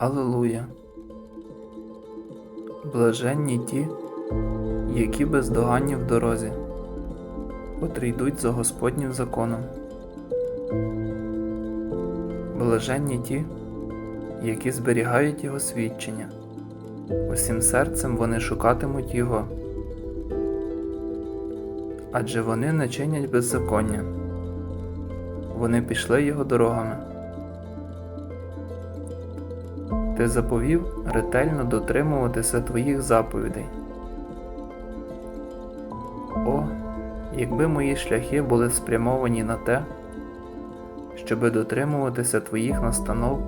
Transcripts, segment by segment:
Алилуя! Блаженні ті, які бездоганні в дорозі, котрі йдуть за Господнім законом. Блаженні ті, які зберігають Його свідчення, усім серцем вони шукатимуть Його, адже вони не чинять беззаконня, вони пішли Його дорогами. Ти заповів ретельно дотримуватися твоїх заповідей. О, якби мої шляхи були спрямовані на те, щоби дотримуватися твоїх настанов,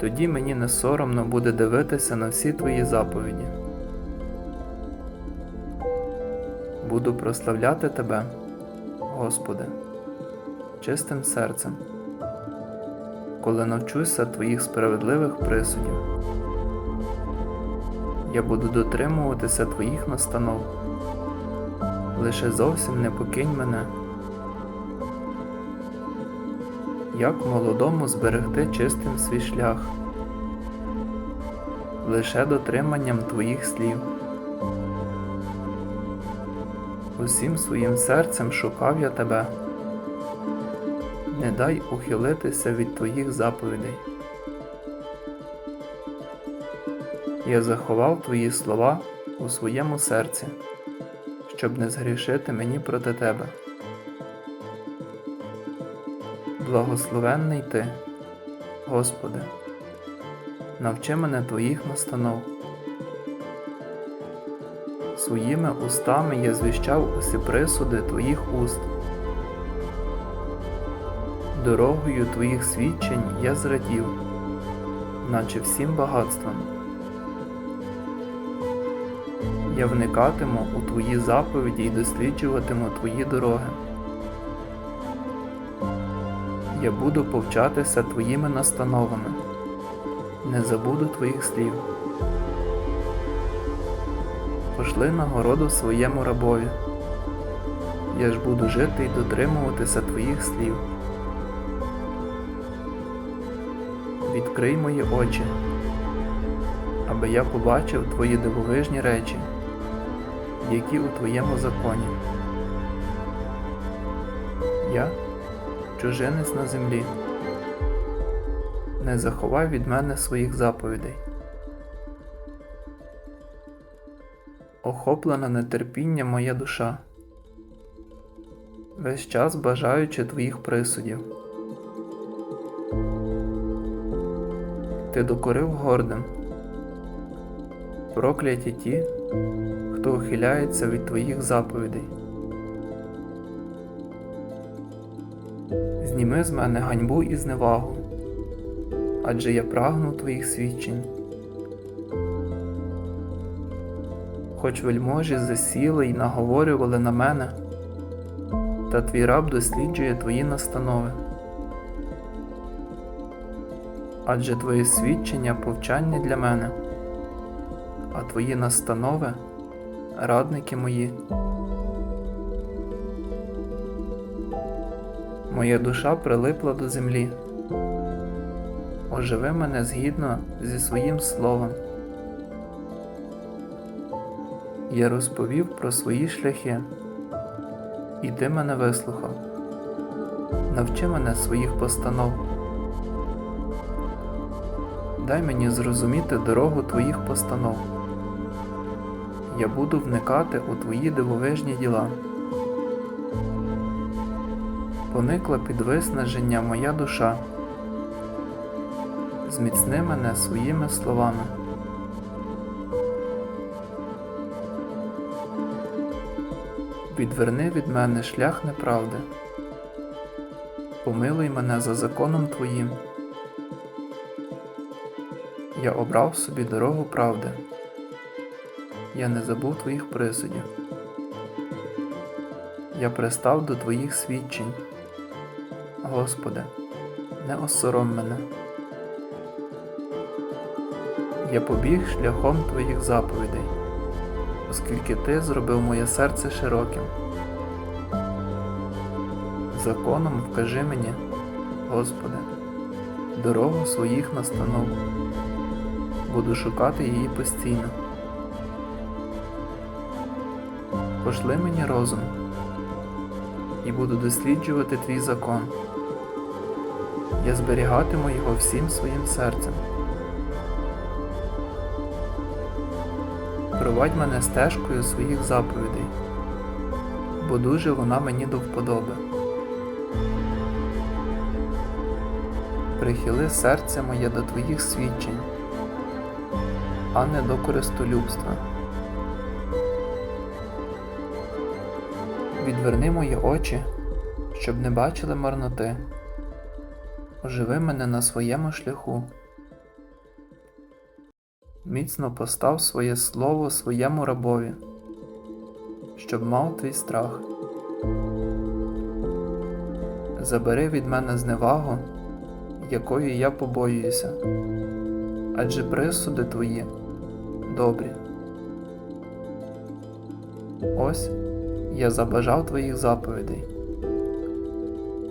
тоді мені не соромно буде дивитися на всі твої заповіді. Буду прославляти Тебе, Господи, чистим серцем коли навчуся твоїх справедливих присудів. Я буду дотримуватися твоїх настанов. Лише зовсім не покинь мене. Як молодому зберегти чистим свій шлях, лише дотриманням твоїх слів. Усім своїм серцем шукав я тебе дай ухилитися від твоїх заповідей. Я заховав твої слова у своєму серці, щоб не згрішити мені проти тебе. Благословенний ти, Господи, навчи мене твоїх настанов. Своїми устами я звіщав усі присуди твоїх уст. Дорогою твоїх свідчень я зрадів, наче всім багатством. Я вникатиму у твої заповіді і досліджуватиму твої дороги. Я буду повчатися твоїми настановами, не забуду твоїх слів. Пошли нагороду своєму рабові. Я ж буду жити і дотримуватися твоїх слів. Відкрий мої очі, аби я побачив твої дивовижні речі, які у твоєму законі. Я чужинець на землі, не заховай від мене своїх заповідей. Охоплена нетерпіння моя душа, весь час бажаючи твоїх присудів. Ти докорив гордим. Прокляті ті, хто ухиляється від твоїх заповідей. Зніми з мене ганьбу і зневагу, адже я прагну твоїх свідчень. Хоч вельможі засіли й наговорювали на мене, та твій раб досліджує твої настанови адже Твої свідчення повчання для мене, а Твої настанови радники мої. Моя душа прилипла до землі. Оживи мене згідно зі своїм словом. Я розповів про свої шляхи, і ти мене вислухав. Навчи мене своїх постанов дай мені зрозуміти дорогу твоїх постанов. Я буду вникати у твої дивовижні діла. Поникла під виснаження моя душа. Зміцни мене своїми словами. Відверни від мене шлях неправди. Помилуй мене за законом Твоїм я обрав собі дорогу правди. Я не забув твоїх присудів. Я пристав до твоїх свідчень. Господи, не осором мене. Я побіг шляхом твоїх заповідей, оскільки ти зробив моє серце широким. Законом вкажи мені, Господи, дорогу своїх настанов. Буду шукати її постійно. Пошли мені розум і буду досліджувати твій закон. Я зберігатиму його всім своїм серцем. Провадь мене стежкою своїх заповідей, бо дуже вона мені до вподоби. Прихили серце моє до твоїх свідчень, а не до користолюбства. Відверни мої очі, щоб не бачили марноти. Оживи мене на своєму шляху. Міцно постав своє слово своєму рабові, щоб мав твій страх. Забери від мене зневагу, якої я побоююся, адже присуди твої добрі. Ось я забажав твоїх заповідей.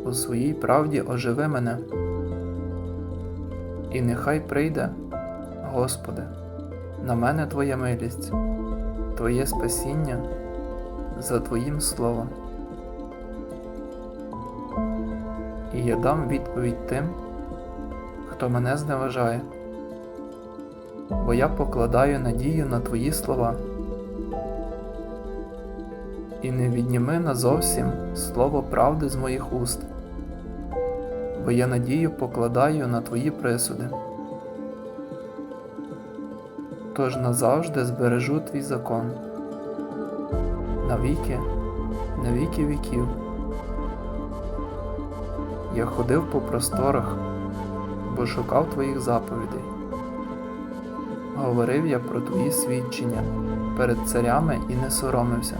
У своїй правді оживи мене, і нехай прийде, Господи, на мене Твоя милість, Твоє спасіння за Твоїм словом. І я дам відповідь тим, хто мене зневажає, бо я покладаю надію на Твої слова. І не відніми назовсім слово правди з моїх уст, бо я надію покладаю на Твої присуди. Тож назавжди збережу твій закон, навіки, на віки віків. Я ходив по просторах, бо шукав твоїх заповідей. Говорив я про твої свідчення перед царями і не соромився.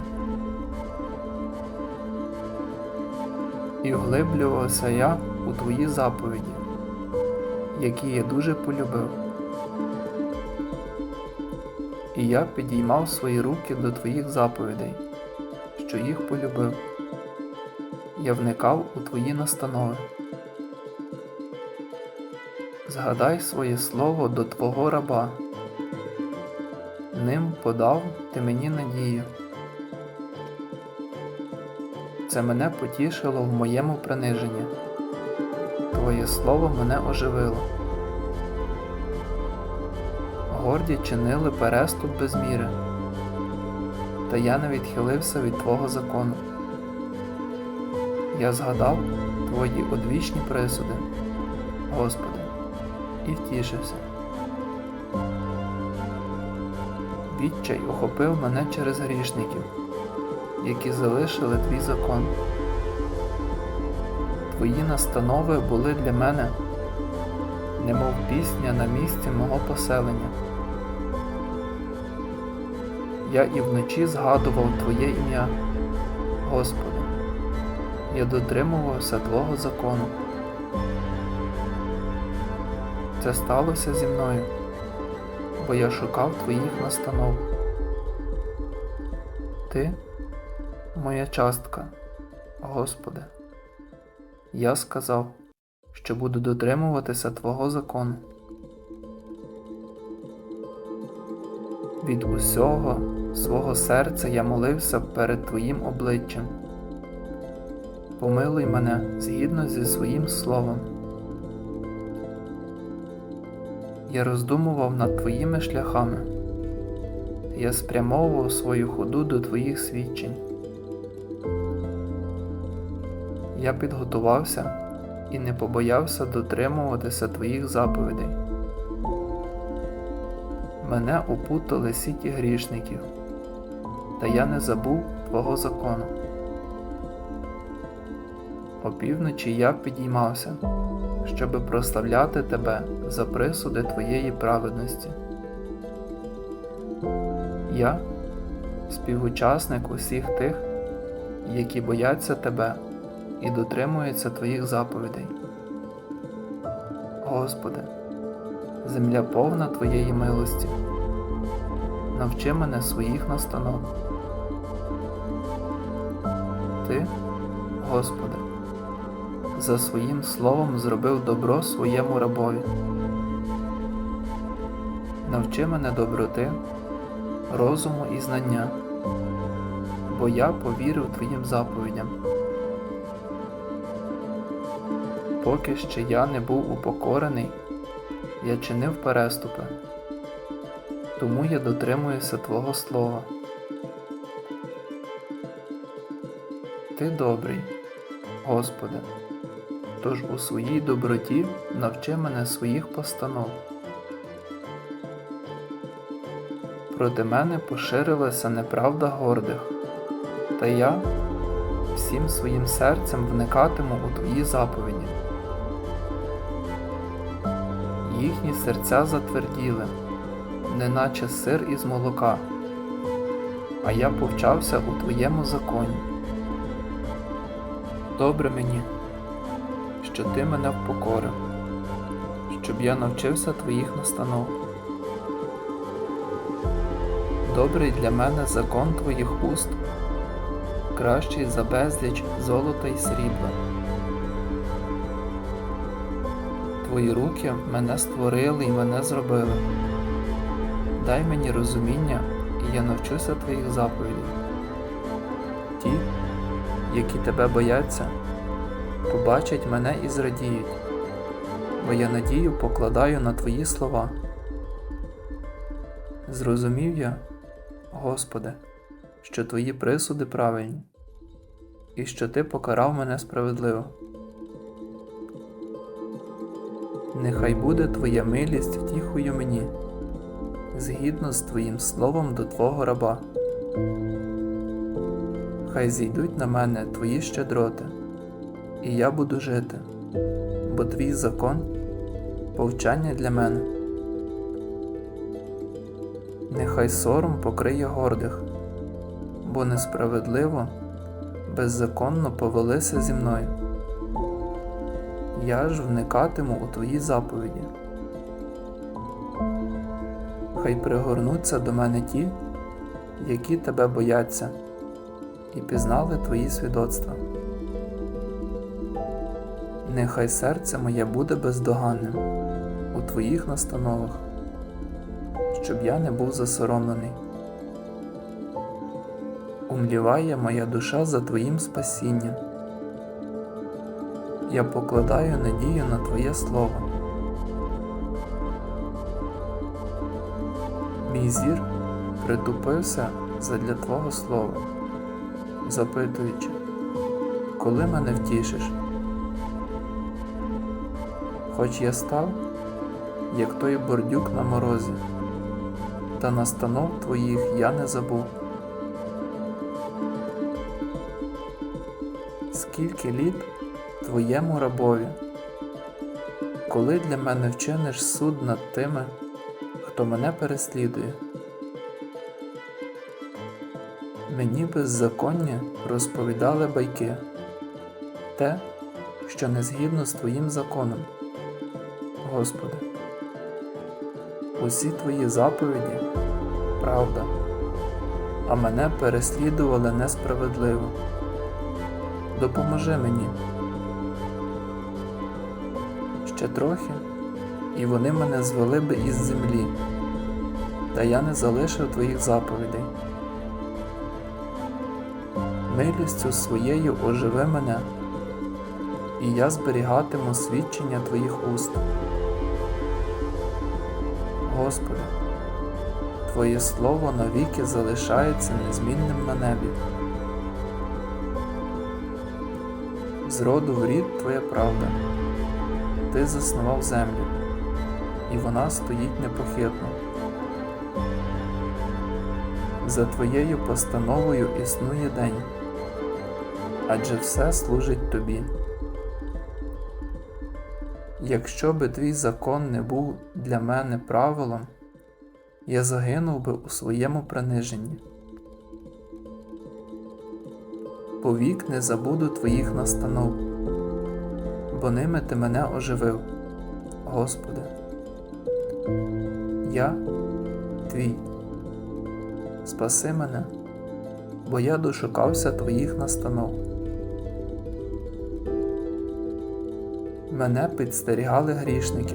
І вглиблювався я у твої заповіді, які я дуже полюбив. І я підіймав свої руки до твоїх заповідей, що їх полюбив. Я вникав у твої настанови. Згадай своє слово до Твого раба. Ним подав ти мені надію. Це мене потішило в моєму приниженні. Твоє слово мене оживило. Горді чинили переступ без міри, та я не відхилився від Твого закону. Я згадав Твої одвічні присуди, Господи, і втішився. Відчай охопив мене через грішників, які залишили Твій закон. Твої настанови були для мене, немов пісня на місці мого поселення. Я і вночі згадував Твоє ім'я, Господи, я дотримувався Твого закону. Це сталося зі мною, бо я шукав Твоїх настанов. Ти моя частка, Господи. Я сказав, що буду дотримуватися Твого закону. Від усього свого серця я молився перед Твоїм обличчям. Помилуй мене згідно зі своїм словом. Я роздумував над Твоїми шляхами, я спрямовував свою ходу до Твоїх свідчень. Я підготувався і не побоявся дотримуватися Твоїх заповідей. Мене опутали сіті грішників, та я не забув Твого закону. Опівночі я підіймався, щоби прославляти Тебе за присуди Твоєї праведності. Я співучасник усіх тих, які бояться Тебе і дотримуються Твоїх заповідей. Господи, земля повна Твоєї милості. Навчи мене своїх настанов. Ти, Господи, за своїм словом зробив добро своєму рабові. Навчи мене доброти, розуму і знання, бо я повірив Твоїм заповідям. Поки ще я не був упокорений, я чинив переступи, тому я дотримуюся Твого Слова. Ти добрий, Господи, тож у своїй доброті навчи мене своїх постанов. Проти мене поширилася неправда гордих, та я всім своїм серцем вникатиму у Твої заповіді. Їхні серця затверділи, неначе сир із молока, а я повчався у Твоєму законі. Добре мені, що ти мене впокорив, щоб я навчився твоїх настанов. Добрий для мене закон твоїх уст, кращий за безліч золота й срібла. Твої руки мене створили і мене зробили. Дай мені розуміння, і я навчуся твоїх заповідей. Ті, які тебе бояться, побачать мене і зрадіють, бо я надію покладаю на Твої слова. Зрозумів я, Господи, що Твої присуди правильні, і що Ти покарав мене справедливо. Нехай буде Твоя милість втіхою мені, згідно з Твоїм словом до Твого раба хай зійдуть на мене твої щедроти, і я буду жити, бо твій закон повчання для мене. Нехай сором покриє гордих, бо несправедливо, беззаконно повелися зі мною. Я ж вникатиму у твої заповіді. Хай пригорнуться до мене ті, які тебе бояться і пізнали Твої свідоцтва. Нехай серце моє буде бездоганним у Твоїх настановах, щоб я не був засоромлений. Умліває моя душа за Твоїм спасінням. Я покладаю надію на Твоє Слово. Мій зір притупився задля Твого Слова запитуючи, коли мене втішиш? Хоч я став, як той бордюк на морозі, та настанов твоїх я не забув. Скільки літ твоєму рабові, коли для мене вчиниш суд над тими, хто мене переслідує? Мені беззаконня розповідали байки, те, що не згідно з Твоїм законом. Господи, усі Твої заповіді правда, а мене переслідували несправедливо. Допоможи мені. Ще трохи, і вони мене звели би із землі, та я не залишив Твоїх заповідей милістю своєю оживи мене, і я зберігатиму свідчення Твоїх уст. Господи, Твоє Слово навіки залишається незмінним на небі. З роду в рід Твоя правда, Ти заснував землю, і вона стоїть непохитно. За Твоєю постановою існує день адже все служить тобі. Якщо би твій закон не був для мене правилом, я загинув би у своєму приниженні. Повік не забуду твоїх настанов, бо ними ти мене оживив, Господи. Я твій. Спаси мене, бо я дошукався твоїх настанов. Мене підстерігали грішники,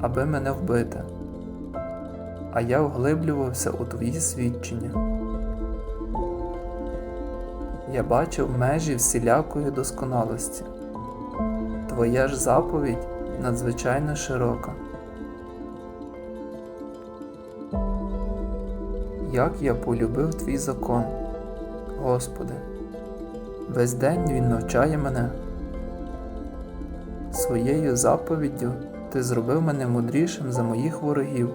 аби мене вбити, а я вглиблювався у твої свідчення. Я бачив межі всілякої досконалості. Твоя ж заповідь надзвичайно широка. Як я полюбив твій закон, Господи, весь день він навчає мене. Своєю заповіддю ти зробив мене мудрішим за моїх ворогів,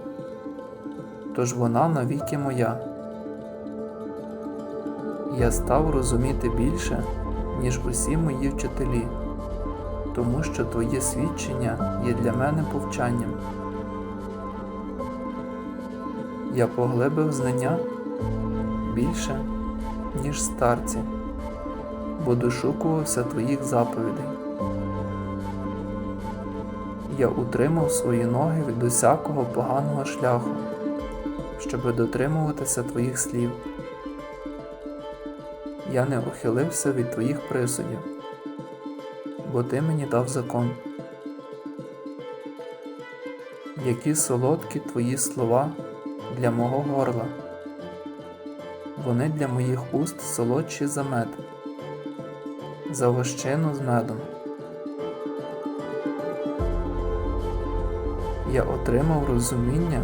тож вона навіки моя. Я став розуміти більше, ніж усі мої вчителі, тому що твоє свідчення є для мене повчанням. Я поглибив знання більше, ніж старці, бо дошукувався твоїх заповідей. Я утримав свої ноги від усякого поганого шляху, щоби дотримуватися твоїх слів. Я не ухилився від твоїх присудів, бо ти мені дав закон. Які солодкі твої слова для мого горла, вони для моїх уст солодші за мед, за вощину з медом. Я отримав розуміння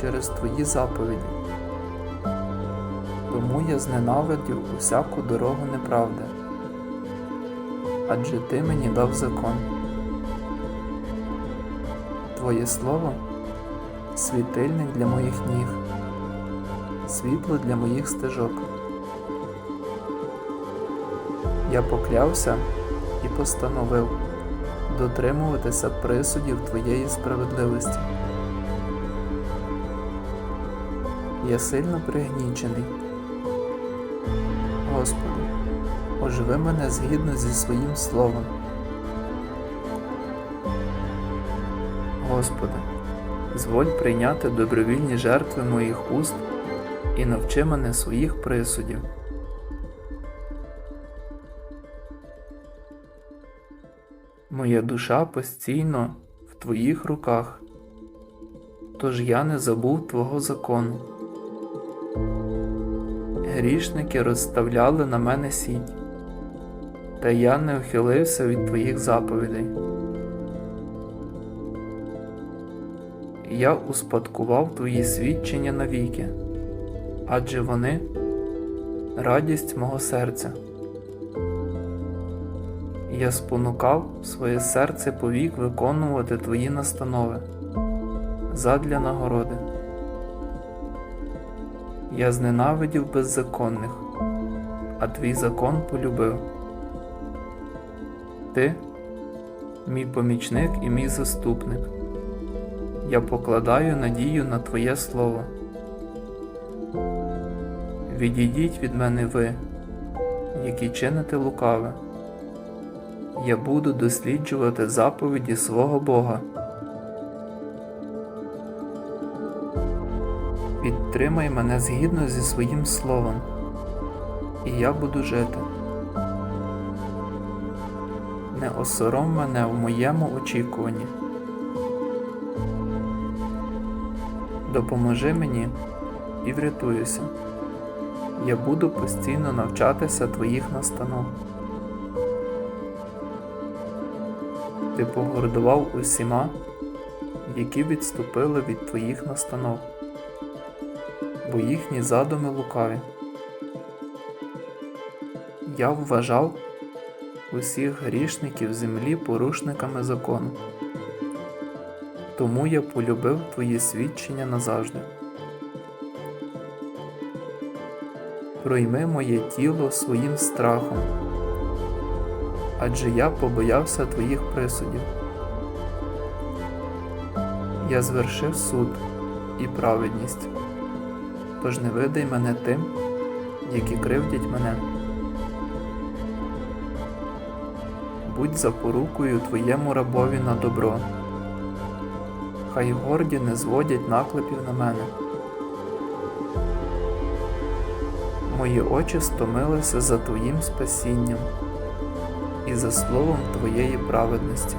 через твої заповіді. Тому я зненавидів усяку дорогу неправди, адже ти мені дав закон. Твоє слово світильник для моїх ніг, світло для моїх стежок. Я поклявся і постановив дотримуватися присудів Твоєї справедливості. Я сильно пригнічений. Господи, оживи мене згідно зі своїм словом. Господи, зволь прийняти добровільні жертви моїх уст і навчи мене своїх присудів. Моя душа постійно в Твоїх руках, тож я не забув Твого закону. Грішники розставляли на мене сіть, та я не ухилився від Твоїх заповідей. Я успадкував Твої свідчення навіки, адже вони радість мого серця. Я спонукав своє серце повік виконувати Твої настанови задля нагороди. Я зненавидів беззаконних, а твій закон полюбив. Ти, мій помічник і мій заступник. Я покладаю надію на Твоє Слово. Відійдіть від мене ви, які чините лукаве. Я буду досліджувати заповіді свого Бога. Підтримай мене згідно зі своїм словом, і я буду жити. Не осором мене в моєму очікуванні. Допоможи мені і врятуюся. Я буду постійно навчатися твоїх настанов. Ти погордував усіма, які відступили від твоїх настанов бо їхні задуми лукаві. Я вважав усіх грішників землі порушниками закону, тому я полюбив твої свідчення назавжди. Пройми моє тіло своїм страхом, адже я побоявся твоїх присудів. Я звершив суд і праведність тож не видай мене тим, які кривдять мене. Будь запорукою твоєму рабові на добро, хай горді не зводять наклепів на мене. Мої очі стомилися за твоїм спасінням, за словом Твоєї праведності.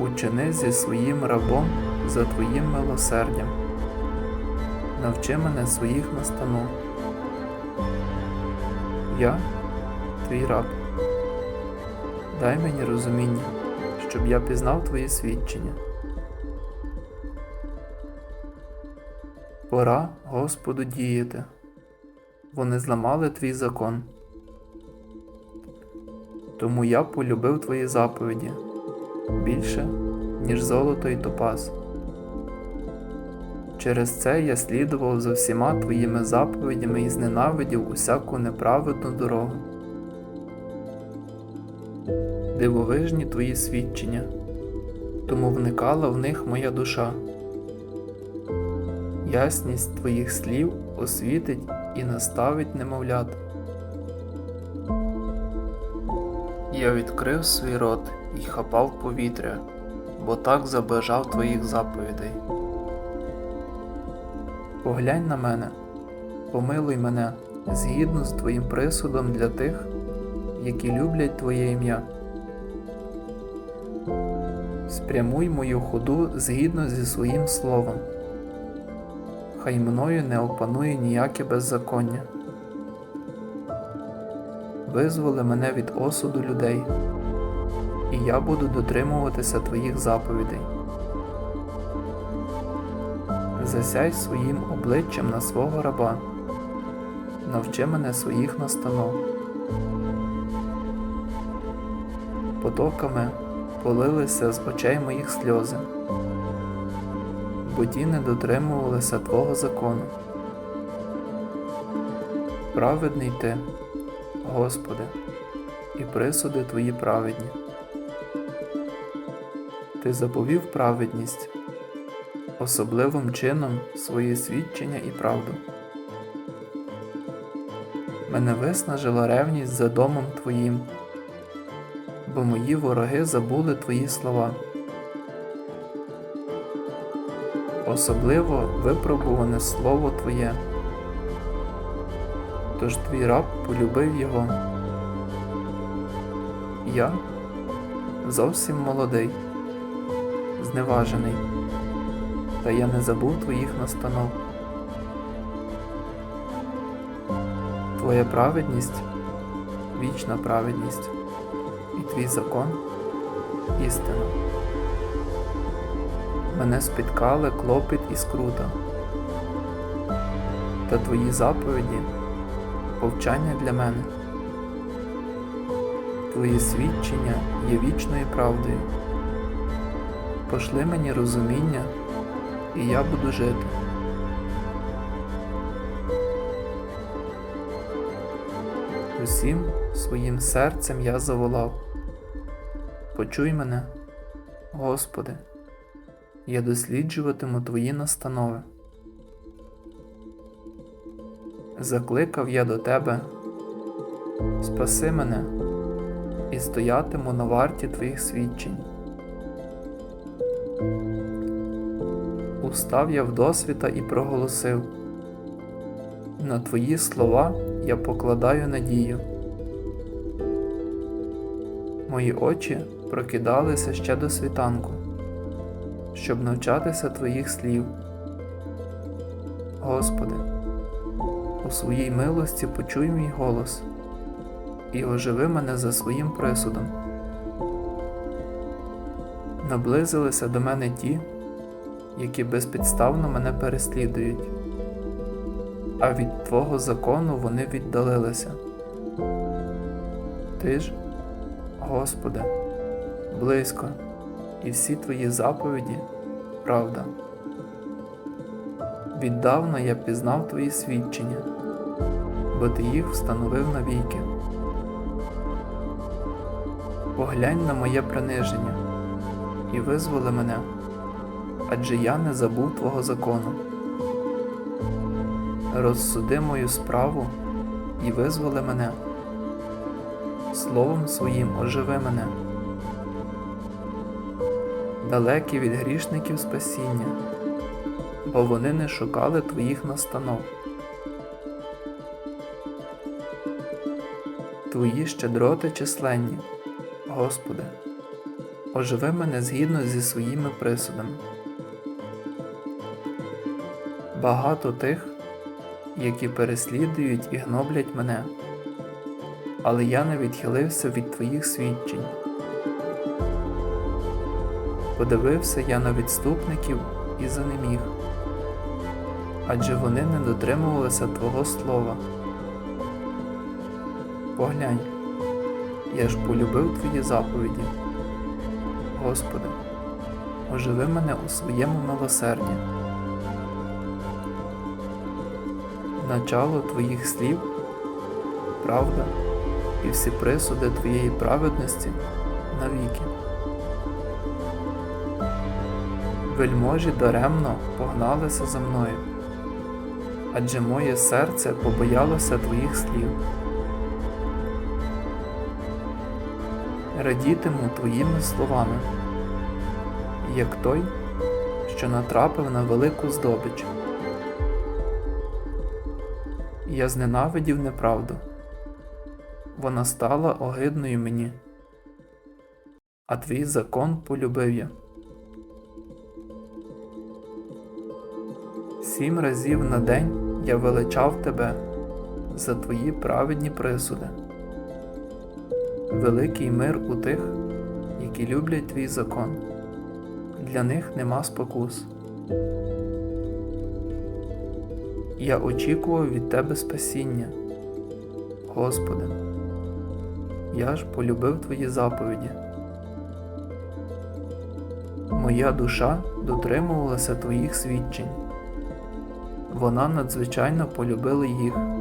Учини зі своїм рабом за Твоїм милосердям. Навчи мене своїх настанов. Я твій раб. Дай мені розуміння, щоб я пізнав Твої свідчення. Пора Господу діяти. Вони зламали твій закон. Тому я полюбив твої заповіді більше, ніж золото і топаз. Через це я слідував за всіма твоїми заповідями і зненавидів усяку неправедну дорогу. Дивовижні твої свідчення, тому вникала в них моя душа. Ясність твоїх слів освітить і наставить немовлят. Я відкрив свій рот і хапав повітря, бо так забажав твоїх заповідей. Поглянь на мене, помилуй мене згідно з твоїм присудом для тих, які люблять Твоє ім'я. Спрямуй мою ходу згідно зі своїм словом. Хай мною не опанує ніяке беззаконня. Визволи мене від осуду людей, і я буду дотримуватися Твоїх заповідей. Засяй своїм обличчям на свого раба, навчи мене своїх настанов. Потоками полилися з очей моїх сльози, бо ті не дотримувалися Твого закону. Праведний ти, Господи, і присуди Твої праведні. Ти заповів праведність, особливим чином своє свідчення і правду. Мене виснажила ревність за домом Твоїм, бо мої вороги забули Твої слова. Особливо випробуване Слово Твоє. Тож твій раб полюбив його. Я зовсім молодий, зневажений, та я не забув твоїх настанов. Твоя праведність вічна праведність, і твій закон істина. Мене спіткали клопіт і скрута, та твої заповіді повчання для мене. Твої свідчення є вічною правдою. Пошли мені розуміння, і я буду жити. Усім своїм серцем я заволав. Почуй мене, Господи, я досліджуватиму Твої настанови. Закликав я до Тебе, спаси мене і стоятиму на варті Твоїх свідчень. Устав я в досвіта і проголосив. На Твої слова я покладаю надію. Мої очі прокидалися ще до світанку, щоб навчатися Твоїх слів. Господи, своїй милості почуй мій голос і оживи мене за своїм присудом. Наблизилися до мене ті, які безпідставно мене переслідують, а від Твого закону вони віддалилися. Ти ж, Господи, близько, і всі Твої заповіді правда. Віддавна я пізнав Твої свідчення, бо Ти їх встановив навіки. Поглянь на моє приниження і визволи мене, адже я не забув Твого закону. Розсуди мою справу і визволи мене, словом своїм оживи мене, далекі від грішників спасіння, бо вони не шукали Твоїх настанов. Твої щедроти численні, Господи, оживи мене згідно зі своїми присудами. Багато тих, які переслідують і гноблять мене, але я не відхилився від Твоїх свідчень. Подивився я на відступників і занеміг, адже вони не дотримувалися Твого Слова. Поглянь, я ж полюбив Твої заповіді. Господи, оживи мене у своєму милосерді. Начало Твоїх слів, правда і всі присуди Твоєї праведності навіки. Вельможі даремно погналися за мною, адже моє серце побоялося Твоїх слів. Радітиму Твоїми словами, як той, що натрапив на велику здобич. Я зненавидів неправду. Вона стала огидною мені, а твій закон полюбив я. Сім разів на день я величав тебе за твої праведні присуди. Великий мир у тих, які люблять твій закон. Для них нема спокус. Я очікував від тебе спасіння, Господи. Я ж полюбив Твої заповіді. Моя душа дотримувалася Твоїх свідчень. Вона надзвичайно полюбила їх.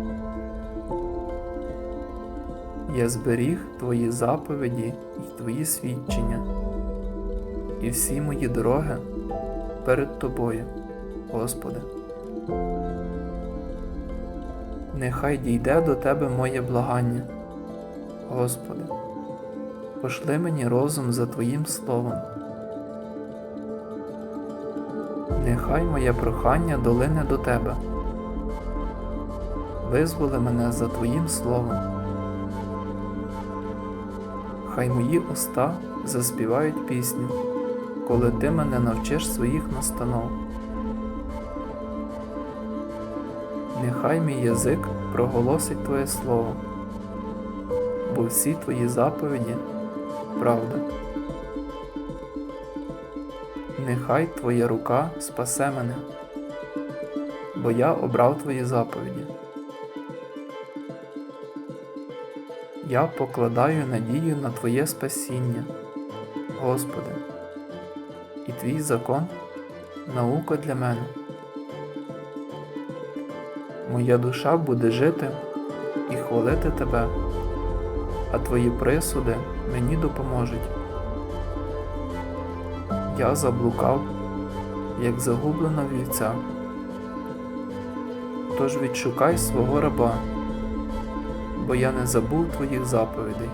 Я зберіг Твої заповіді і Твої свідчення, і всі мої дороги перед Тобою, Господи. Нехай дійде до Тебе моє благання, Господи, пошли мені розум за Твоїм словом. Нехай моє прохання долине до Тебе. Визволи мене за Твоїм словом. Хай мої уста заспівають пісню, коли Ти мене навчиш своїх настанов. Нехай мій язик проголосить Твоє Слово, бо всі Твої заповіді правда. Нехай Твоя рука спасе мене, бо я обрав Твої заповіді. Я покладаю надію на Твоє спасіння, Господи, і Твій закон наука для мене. Моя душа буде жити і хвалити Тебе, а Твої присуди мені допоможуть. Я заблукав, як загублена вівця. Тож відшукай свого раба, бо я не забув Твоїх заповідей.